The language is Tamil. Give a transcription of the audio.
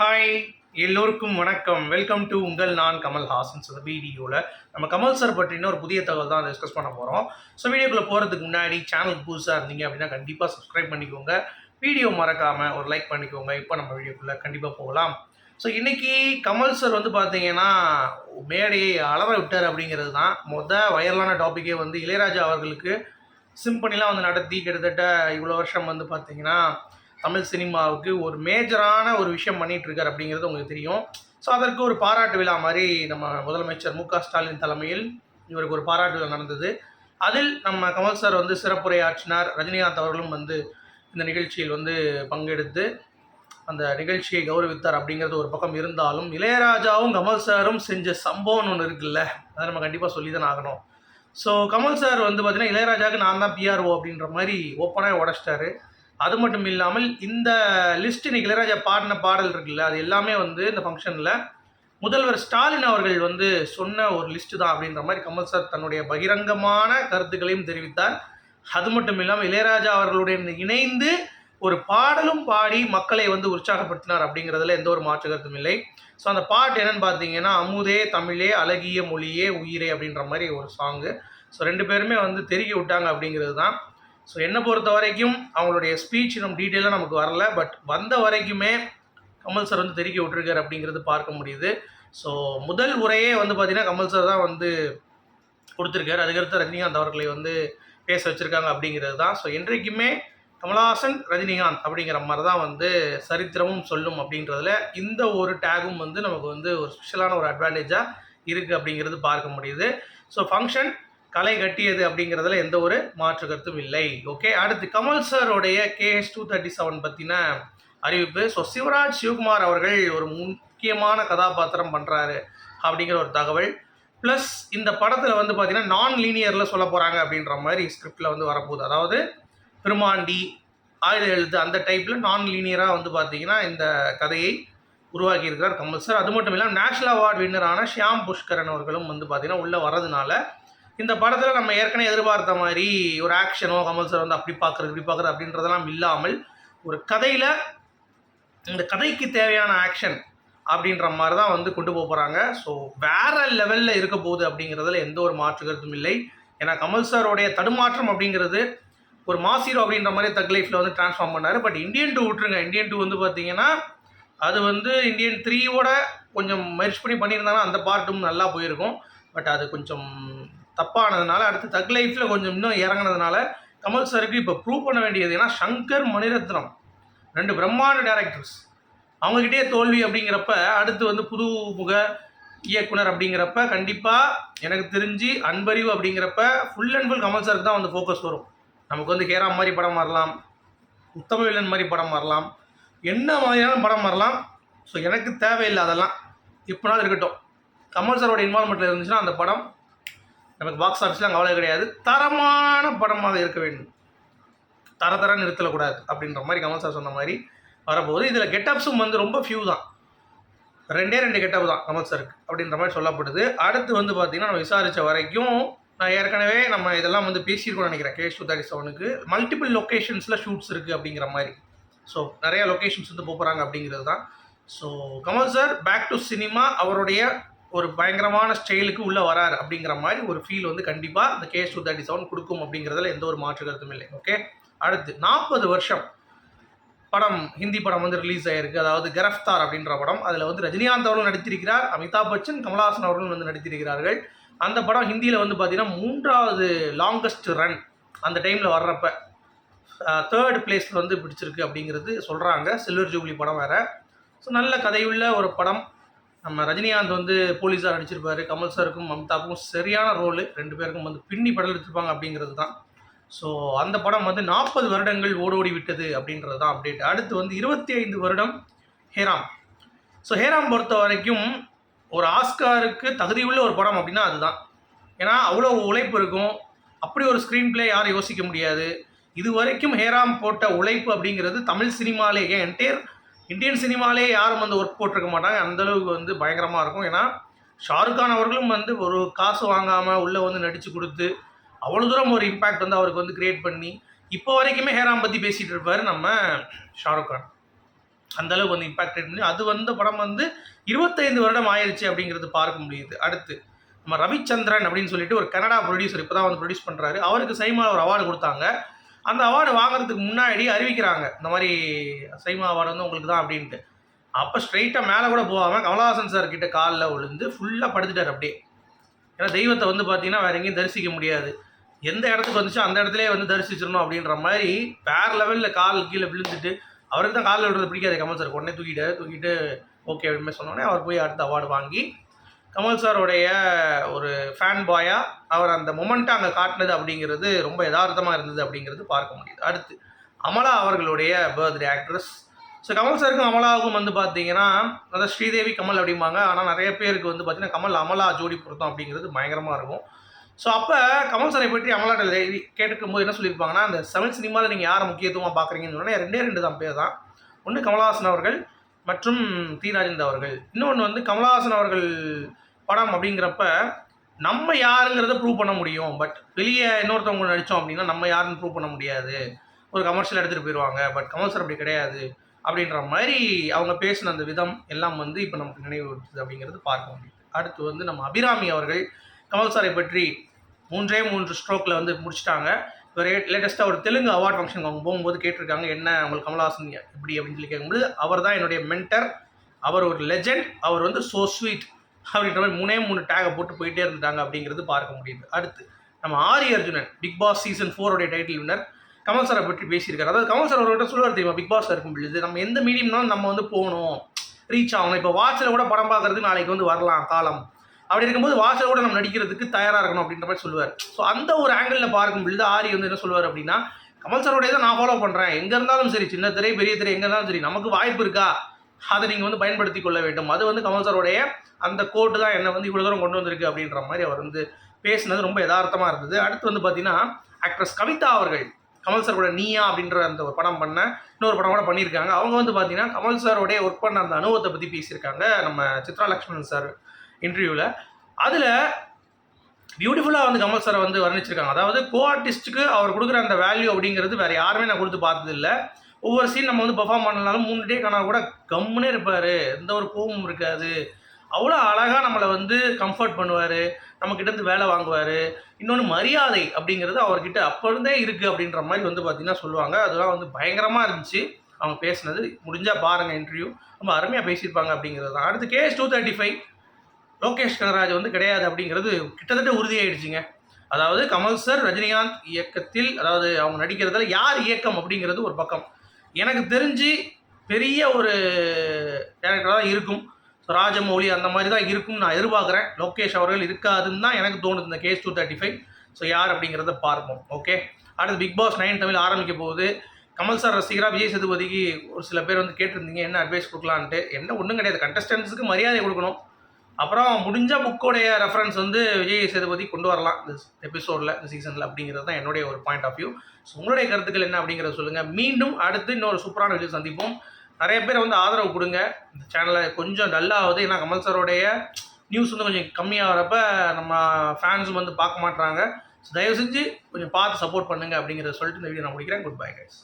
ஹாய் எல்லோருக்கும் வணக்கம். வெல்கம் டு உங்கள் நான் கமல் ஹாசன்ஸ் வீடியோவில் நம்ம கமல் சார் பற்றின ஒரு புதிய தகவல் தான் டிஸ்கஸ் பண்ண போகிறோம் ஸோ வீடியோக்குள்ளே போகிறதுக்கு முன்னாடி சேனலுக்கு புதுசாக இருந்தீங்க அப்படின்னா கண்டிப்பாக சப்ஸ்கிரைப் பண்ணிக்கோங்க. வீடியோ மறக்காமல் ஒரு லைக் பண்ணிக்கோங்க. இப்போ நம்ம வீடியோக்குள்ளே கண்டிப்பாக போகலாம். ஸோ இன்றைக்கி கமல் சார் வந்து பார்த்தீங்கன்னா மேடையை அலற விட்டார் அப்படிங்கிறது தான். மொதல் வைரலான டாப்பிக்கே வந்து இளையராஜா அவர்களுக்கு சிம்பனிலாம் வந்து நடத்தி கிட்டத்தட்ட இவ்வளோ வருஷம் வந்து பார்த்தீங்கன்னா தமிழ் சினிமாவுக்கு ஒரு மேஜரான ஒரு விஷயம் பண்ணிட்டு இருக்கார் அப்படிங்கிறது உங்களுக்கு தெரியும். ஸோ அதற்கு ஒரு பாராட்டு விழா மாதிரி நம்ம முதலமைச்சர் மு க ஸ்டாலின் தலைமையில் இவருக்கு ஒரு பாராட்டு விழா நடந்தது. அதில் நம்ம கமல் சார் வந்து சிறப்புரையாற்றினார். ரஜினிகாந்த் அவர்களும் வந்து இந்த நிகழ்ச்சியில் வந்து பங்கெடுத்து அந்த நிகழ்ச்சியை கௌரவித்தார் அப்படிங்கிறது ஒரு பக்கம் இருந்தாலும் இளையராஜாவும் கமல் சாரும் செஞ்ச சம்பவம்னு ஒன்று இருக்குல்ல அதை நம்ம கண்டிப்பாக சொல்லி தான் ஆகணும். ஸோ கமல் சார் வந்து பார்த்தீங்கன்னா இளையராஜாவுக்கு நான் தான் பிஆர்ஓ அப்படின்ற மாதிரி ஓப்பனாக உடச்சிட்டாரு. அது மட்டும் இல்லாமல் இந்த லிஸ்ட் இன்னைக்கு இளையராஜா பாடின பாடல் இருக்குல்ல அது எல்லாமே வந்து இந்த ஃபங்க்ஷனில் முதல்வர் ஸ்டாலின் அவர்கள் வந்து சொன்ன ஒரு லிஸ்ட்டு தான் அப்படின்ற மாதிரி கமல் சார் தன்னுடைய பகிரங்கமான கருத்துக்களையும் தெரிவித்தார். அது மட்டும் இல்லாமல் இளையராஜா அவர்களுடன் இணைந்து ஒரு பாடலும் பாடி மக்களை வந்து உற்சாகப்படுத்தினார் அப்படிங்கிறதுல எந்த ஒரு மாற்று கருத்தும் இல்லை. ஸோ அந்த பாட்டு என்னன்னு பார்த்தீங்கன்னா அமுதே தமிழே அழகிய மொழியே உயிரே அப்படின்ற மாதிரி ஒரு சாங்கு ஸோ ரெண்டு பேருமே வந்து தெருகி விட்டாங்க அப்படிங்கிறது தான். ஸோ என்னை பொறுத்த வரைக்கும் அவங்களுடைய ஸ்பீச் நம்ம டீட்டெயிலாக நமக்கு வரல பட் வந்த வரைக்குமே கமல் சார் வந்து தெருக்கி விட்டுருக்கார் அப்படிங்கிறது பார்க்க முடியுது. ஸோ முதல் உரையே வந்து பார்த்திங்கன்னா கமல் சார் தான் வந்து கொடுத்துருக்காரு. அதுக்கடுத்து ரஜினிகாந்த் அவர்களை வந்து பேச வச்சுருக்காங்க அப்படிங்கிறது தான். ஸோ என்றைக்குமே கமலஹாசன் ரஜினிகாந்த் அப்படிங்கிற மாதிரி தான் வந்து சரித்திரமும் சொல்லும் அப்படின்றதுல இந்த ஒரு டேகும் வந்து நமக்கு வந்து ஒரு ஸ்பெஷலான ஒரு அட்வான்டேஜாக இருக்குது அப்படிங்கிறது பார்க்க முடியுது. ஸோ ஃபங்க்ஷன் களை கட்டியது அப்படிங்கிறதுல எந்த ஒரு மாற்று கருத்தும் இல்லை. ஓகே அடுத்து கமல் சாரோடைய கேஎஸ் டூ தேர்ட்டி செவன் பற்றின அறிவிப்பு. ஸோ சிவராஜ் சிவகுமார் அவர்கள் ஒரு முக்கியமான கதாபாத்திரம் பண்ணுறாரு அப்படிங்கிற ஒரு தகவல். ப்ளஸ் இந்த படத்தில் வந்து பார்த்திங்கன்னா நான் லீனியரில் சொல்ல போகிறாங்க அப்படின்ற மாதிரி ஸ்கிரிப்டில் வந்து வரப்போகுது. அதாவது பெருமாண்டி ஆயுத எழுத்து அந்த டைப்பில் நான் லீனியராக வந்து பார்த்தீங்கன்னா இந்த கதையை உருவாக்கியிருக்கிறார் கமல் சார். அது மட்டும் இல்லாமல் நேஷ்னல் அவார்டு வின்னரான ஷியாம் புஷ்கரன் அவர்களும் வந்து பார்த்தீங்கன்னா உள்ளே வரதுனால இந்த படத்தில் நம்ம ஏற்கனவே எதிர்பார்த்த மாதிரி ஒரு ஆக்ஷனோ கமல் சார் வந்து அப்படி பார்க்குறது இப்படி பார்க்குறது அப்படின்றதெல்லாம் இல்லாமல் ஒரு கதையில் இந்த கதைக்கு தேவையான ஆக்ஷன் அப்படின்ற மாதிரி தான் வந்து கொண்டு போக போகிறாங்க ஸோ வேறு லெவலில் இருக்க போகுது அப்படிங்கிறதுல எந்த ஒரு மாற்று கருத்தும் இல்லை. ஏன்னா கமல் சாரோடைய தடுமாற்றம் அப்படிங்கிறது ஒரு மாசீரோ அப்படின்ற மாதிரி தக் லைஃப்பில் வந்து ட்ரான்ஸ்ஃபார்ம் பண்ணார். பட் இந்தியன் டூ விட்டுருங்க. இந்தியன் டூ வந்து பார்த்தீங்கன்னா அது வந்து இந்தியன் த்ரீயோட கொஞ்சம் மெர்ச் பண்ணி பண்ணியிருந்தாங்கன்னா அந்த பார்ட்டும் நல்லா போயிருக்கும். பட் அது கொஞ்சம் தப்பானதுனால அடுத்து தக் லைஃப்பில் கொஞ்சம் இன்னும் இறங்கினதுனால கமல் சாருக்கு இப்போ ப்ரூவ் பண்ண வேண்டியது ஏன்னா சங்கர் மணிரத்னம் ரெண்டு பிரம்மாண்ட டேரக்டர்ஸ் அவங்ககிட்டயே தோல்வி அப்படிங்கிறப்ப அடுத்து வந்து புது முக இயக்குனர் அப்படிங்கிறப்ப கண்டிப்பாக எனக்கு தெரிஞ்சு அன்பறிவு அப்படிங்கிறப்ப ஃபுல் அண்ட் ஃபுல் கமல் சாருக்கு தான் வந்து ஃபோக்கஸ் வரும். நமக்கு வந்து கேரா மாதிரி படம் வரலாம் உத்தம வில்லன் மாதிரி படம் வரலாம் என்ன மாதிரியான படம் வரலாம். ஸோ எனக்கு தேவையில்லை அதெல்லாம். இப்போனாலும் இருக்கட்டும். கமல் சாரோட இன்வால்மெண்ட்டில் இருந்துச்சுன்னா அந்த படம் நமக்கு பாக்ஸ் ஆஃபீஸ்லாம் கவலை கிடையாது. தரமான படமாக இருக்க வேண்டும். தர தர நிறுத்தக்கூடாது அப்படின்ற மாதிரி கமல் சார் சொன்ன மாதிரி வரப்போகுது. இதில் கெட்டப்ஸும் வந்து ரொம்ப ஃபியூ தான். ரெண்டே ரெண்டு கெட்டப் தான் கமல் சாருக்கு அப்படின்ற மாதிரி சொல்லப்படுது. அடுத்து வந்து பார்த்திங்கன்னா நம்ம விசாரித்த வரைக்கும் நான் ஏற்கனவே நம்ம இதெல்லாம் வந்து பேசியிருக்கோம்னு நினைக்கிறேன். கேஷ் டூ செவனுக்கு மல்டிபிள் லொக்கேஷன்ஸில் ஷூட்ஸ் இருக்குது அப்படிங்கிற மாதிரி. ஸோ நிறையா லொக்கேஷன்ஸ் வந்து போகிறாங்க அப்படிங்கிறது தான். So Kamal sir back to cinema அவருடைய ஒரு பயங்கரமான ஸ்டைலுக்கு உள்ளே வராரு அப்படிங்கிற மாதிரி ஒரு ஃபீல் வந்து கண்டிப்பாக இந்த கேஎஸ் டூ தேர்ட்டி செவன் கொடுக்கும் அப்படிங்கிறதுல எந்த ஒரு மாற்று கருத்தும் இல்லை. ஓகே அடுத்து நாற்பது வருஷம் படம் ஹிந்தி படம் வந்து ரிலீஸ் ஆகிருக்கு அதாவது கிரஃப்தார் அப்படின்ற படம். அதில் வந்து ரஜினிகாந்த் அவர்களும் நடித்திருக்கிறார் அமிதாப் பச்சன் கமல்ஹாசன் அவர்களும் வந்து நடித்திருக்கிறார்கள். அந்த படம் ஹிந்தியில் வந்து பார்த்திங்கன்னா மூன்றாவது லாங்கஸ்ட் ரன் அந்த டைமில் வர்றப்ப தேர்ட் பிளேஸில் வந்து பிடிச்சிருக்கு அப்படிங்கிறது சொல்கிறாங்க சில்வர் ஜூப்ளி படம் வேறு. ஸோ நல்ல கதையுள்ள ஒரு படம். நம்ம ரஜினிகாந்த் வந்து போலீஸாக நடிச்சிருப்பார் கமல் சாருக்கும் மம்தாவுக்கும் சரியான ரோலு. ரெண்டு பேருக்கும் வந்து பின்னி படம் எடுத்திருப்பாங்க அப்படிங்கிறது தான். ஸோ அந்த படம் வந்து நாற்பது வருடங்கள் ஓடோடி விட்டது அப்படின்றது தான் அப்டேட் அடுத்து வந்து இருபத்தி ஐந்து வருடம் ஹேராம். ஸோ ஹேராம் பொறுத்த வரைக்கும் ஒரு ஆஸ்காருக்கு தகுதியுள்ள ஒரு படம் அப்படின்னா அதுதான். ஏன்னா அவ்வளோ உழைப்பு இருக்கும். அப்படி ஒரு ஸ்க்ரீன் பிளே யாரும் யோசிக்க முடியாது. இது வரைக்கும் ஹேராம் போட்ட உழைப்பு அப்படிங்கிறது தமிழ் சினிமாலே என்டையர் இந்தியன் சினிமாலே யாரும் வந்து ஒர்க் போட்டிருக்க மாட்டாங்க. அந்தளவுக்கு வந்து பயங்கரமாக இருக்கும். ஏன்னா ஷாருக் கான் அவர்களும் வந்து ஒரு காசு வாங்காமல் உள்ளே வந்து நடித்து கொடுத்து அவ்வளோ தூரம் ஒரு இம்பேக்ட் வந்து அவருக்கு வந்து கிரியேட் பண்ணி இப்போ வரைக்குமே ஹேராம் பற்றி பேசிகிட்டு இருப்பார் நம்ம ஷாருக் கான். அந்த அளவுக்கு வந்து க்ரியேட் பண்ணி அது வந்த படம் வந்து இருபத்தைந்து வருடம் ஆயிடுச்சு அப்படிங்கிறது பார்க்க முடியுது. அடுத்து நம்ம ரவிச்சந்திரன் அப்படின்னு சொல்லிட்டு ஒரு கனடா ப்ரொடியூசர் இப்போ தான் வந்து ப்ரொடியூஸ் பண்ணுறாரு அவருக்கு சைமா ஒரு அவார்டு கொடுத்தாங்க. அந்த அவார்டு வாங்குறதுக்கு முன்னாடி அறிவிக்கிறாங்க இந்த மாதிரி சைமா அவார்டு வந்து உங்களுக்கு தான் அப்படின்ட்டு. அப்போ ஸ்ட்ரைட்டாக மேலே கூட போகாமல் கமலஹாசன் சார் கிட்ட காலில் விழுந்து ஃபுல்லாக படுத்துட்டார் அப்படியே. ஏன்னா தெய்வத்தை வந்து பார்த்தீங்கன்னா வேற எங்கேயும் தரிசிக்க முடியாது. எந்த இடத்துக்கு வந்துச்சோ அந்த இடத்துலயே வந்து தரிசிச்சிடணும் அப்படின்ற மாதிரி வேறு லெவலில் கால் கீழே விழுந்துட்டு அவருக்கு தான் காலில் விடுறது பிடிக்காது கமல் சார் உடனே தூக்கிட்டார் தூக்கிட்டு ஓகே அப்படின்னு சொன்னோடனே அவர் போய் அடுத்த அவார்டு வாங்கி கமல் சாருடைய ஒரு ஃபேன் பாயாக அவர் அந்த மொமெண்ட்டை அங்கே காட்டினது அப்படிங்கிறது ரொம்ப யதார்த்தமாக இருந்தது அப்படிங்கிறது பார்க்க முடியுது. அடுத்து அமலா அவர்களுடைய பர்த்டே ஆக்ட்ரஸ் ஸோ கமல் சாருக்கும் அமலாவுக்கும் வந்து பார்த்தீங்கன்னா அதாவது ஸ்ரீதேவி கமல் அப்படிம்பாங்க. ஆனால் நிறைய பேருக்கு வந்து பார்த்தீங்கன்னா கமல் அமலா ஜோடி பொருத்தம் அப்படிங்கிறது பயங்கரமாக இருக்கும். ஸோ அப்போ கமல் சாரை பற்றி அமலாட்ட கேட்டுக்கும் போது என்ன சொல்லியிருப்பாங்கன்னா அந்த தமிழ் சினிமாவில் நீங்கள் யாரை முக்கியத்துவமாக பார்க்குறீங்கன்னு சொன்னால் ரெண்டே ரெண்டு தான் பேர் தான். ஒன்று கமல்ஹாசன் அவர்கள் மற்றும் தி ராஜேந்தர் அவர்கள். இன்னொன்று வந்து கமலஹாசன் அவர்கள் படம் அப்படிங்கிறப்ப நம்ம யாருங்கிறத ப்ரூவ் பண்ண முடியும். பட் வெளியே இன்னொருத்தவங்க நடித்தோம் அப்படின்னா நம்ம யாருன்னு ப்ரூவ் பண்ண முடியாது. ஒரு கமர்ஷியல் எடுத்துகிட்டு போயிடுவாங்க பட் கமல் சார் அப்படி கிடையாது. அப்படின்ற மாதிரி அவங்க பேசின அந்த விதம் எல்லாம் வந்து இப்போ நமக்கு நினைவுறுத்துது அப்படிங்கிறது பார்க்க முடியுது. அடுத்து வந்து நம்ம அபிராமி அவர்கள் கமல் சாரை பற்றி மூன்றே மூன்று ஸ்ட்ரோக்கில் வந்து முடிச்சிட்டாங்க. லேட்டஸ்ட்டாக ஒரு தெலுங்கு அவார்ட் ஃபங்க்ஷன் அவங்க போகும்போது கேட்டிருக்காங்க என்ன உங்களுக்கு கமல்ஹாசன் எப்படி அப்படின்னு சொல்லி கேட்கும்போது அவர் தான் என்னுடைய மென்டர் அவர் ஒரு லெஜெண்ட் அவர் வந்து சோ ஸ்வீட் அப்படின்ற மாதிரி மூணே மூணு டேகை போட்டு போயிட்டே இருந்துட்டாங்க அப்படிங்கிறது பார்க்க முடியுது. அடுத்து நம்ம Aari Arjunan Bigg Boss season ஃபோருடைய title winner Kamal சாரை பற்றி பேசியிருக்காரு. அதாவது கமல் சார் அவர்கிட்ட சொல்லுவார் தெரியுமா பிக் பாஸ் இருக்கும் பொழுது நம்ம எந்த மீடியம்னாலும் நம்ம வந்து போகணும் ரீச் ஆகணும். இப்போ வாட்சில் கூட படம் பார்க்கறதுக்கு நாளைக்கு வந்து வரலாம் காலம். அப்படி இருக்கும்போது வாசல் கூட நம்ம நடிக்கிறதுக்கு தயாராக இருக்கணும் அப்படின்ற மாதிரி சொல்லுவார். ஸோ அந்த ஒரு ஆங்கிளில் பார்க்கும் பொழுது ஆரி வந்து என்ன சொல்லுவார் அப்படின்னா கமல் சாரோடைய தான் நான் ஃபாலோ பண்ணுறேன் எங்கே இருந்தாலும் சரி சின்ன திரை பெரிய திரை எங்கே இருந்தாலும் சரி நமக்கு வாய்ப்பு இருக்கா? அதை நீங்கள் வந்து பயன்படுத்தி கொள்ள வேண்டும். அது வந்து கமல் சாரோடைய அந்த கோட்டு தான் என்னை வந்து இவ்வளோ தூரம் கொண்டு வந்திருக்கு அப்படின்ற மாதிரி அவர் வந்து பேசினது ரொம்ப யதார்த்தமாக இருந்தது. அடுத்து வந்து பார்த்தீங்கன்னா ஆக்ட்ரஸ் கவிதா அவர்கள் கமல் சாரோட நீயா அப்படின்ற அந்த ஒரு படம் பண்ண இன்னொரு படம் கூட பண்ணியிருக்காங்க. அவங்க வந்து பார்த்தீங்கன்னா கமல் சாரோடைய ஒர்க் பண்ண அந்த அனுபவத்தை பற்றி பேசியிருக்காங்க. நம்ம சித்ரா லக்ஷ்மணன் சார் இன்டர்வியூவில் அதில் பியூட்டிஃபுல்லாக வந்து கமல் சாரை வந்து வர்ணிச்சிருக்காங்க. அதாவது கோ ஆர்டிஸ்ட்டுக்கு அவர் கொடுக்குற அந்த வேல்யூ அப்படிங்கிறது வேறு யாருமே நான் கொடுத்து பார்த்ததில்ல. ஒவ்வொரு சீன் நம்ம வந்து பர்ஃபார்ம் பண்ணனாலும் மூணு டே கணா கூட கம்முனே இருப்பார். எந்த ஒரு கோவமும் இருக்காது. அவ்வளோ அழகாக நம்மளை வந்து கம்ஃபர்ட் பண்ணுவார். நம்மக்கிட்டேருந்து வேலை வாங்குவார். இன்னொன்று மரியாதை அப்படிங்கிறது அவர்கிட்ட அப்போ இருந்தே இருக்குது அப்படின்ற மாதிரி வந்து பார்த்திங்கன்னா சொல்லுவாங்க. அதெல்லாம் வந்து பயங்கரமாக இருந்துச்சு. அவங்க பேசினது. முடிஞ்சால் பாருங்கள் இன்டர்வியூ ரொம்ப அருமையாக பேசியிருப்பாங்க அப்படிங்கிறது தான். அடுத்து KS two thirty five Lokesh Kanagaraj வந்து கிடையாது அப்படிங்கிறது கிட்டத்தட்ட உறுதியாயிடுச்சுங்க. அதாவது கமல் சார் ரஜினிகாந்த் இயக்கத்தில் அதாவது அவங்க நடிக்கிறதுல யார் இயக்கம் அப்படிங்கிறது ஒரு பக்கம். எனக்கு தெரிஞ்சு பெரிய ஒரு கேரக்டராக தான் இருக்கும். ஸோ ராஜமௌலி அந்த மாதிரி தான் இருக்கும்னு நான் எதிர்பார்க்குறேன். லோகேஷ் அவர்கள் இருக்காதுன்னு தான் எனக்கு தோணுது இந்த KS two thirty five. So யார் அப்படிங்கிறத பார்ப்போம். ஓகே அடுத்து பிக் பாஸ் நைன் தமிழ் ஆரம்பிக்க போகுது. கமல் சார் ரசிகராக விஜய் சேதுபதிக்கு ஒரு சில பேர் வந்து கேட்டிருந்தீங்க என்ன அட்வைஸ் கொடுக்கலான்ட்டு. என்ன ஒன்றும் கிடையாது. கண்டஸ்டன்ஸுக்கு மரியாதை கொடுக்கணும். அப்புறம் முடிஞ்ச புக்கோடைய ரெஃபரன்ஸ் வந்து விஜய் சேதுபதி கொண்டு வரலாம் இந்த எபிசோடில் இந்த சீசனில் அப்படிங்கிறது தான் என்னுடைய ஒரு பாயிண்ட் ஆஃப் வியூ ஸோ உங்களுடைய கருத்துக்கள் என்ன அப்படிங்கிறத சொல்லுங்கள் மீண்டும் அடுத்து இன்னொரு சூப்பரான வீடியோ சந்திப்போம். நிறைய பேர் வந்து ஆதரவு கொடுங்க. இந்த சேனலை கொஞ்சம் டல்லாகுது ஏன்னா கமல் சாரோடைய நியூஸ் வந்து கொஞ்சம் கம்மியாகிறப்ப நம்ம ஃபேன்ஸும் வந்து பார்க்க மாட்றாங்க. ஸோ தயவு செஞ்சு கொஞ்சம் பார்த்து சப்போர்ட் பண்ணுங்க அப்படிங்கிறத சொல்லிட்டு இந்த வீடியோ நான் முடிக்கிறேன். Good bye guys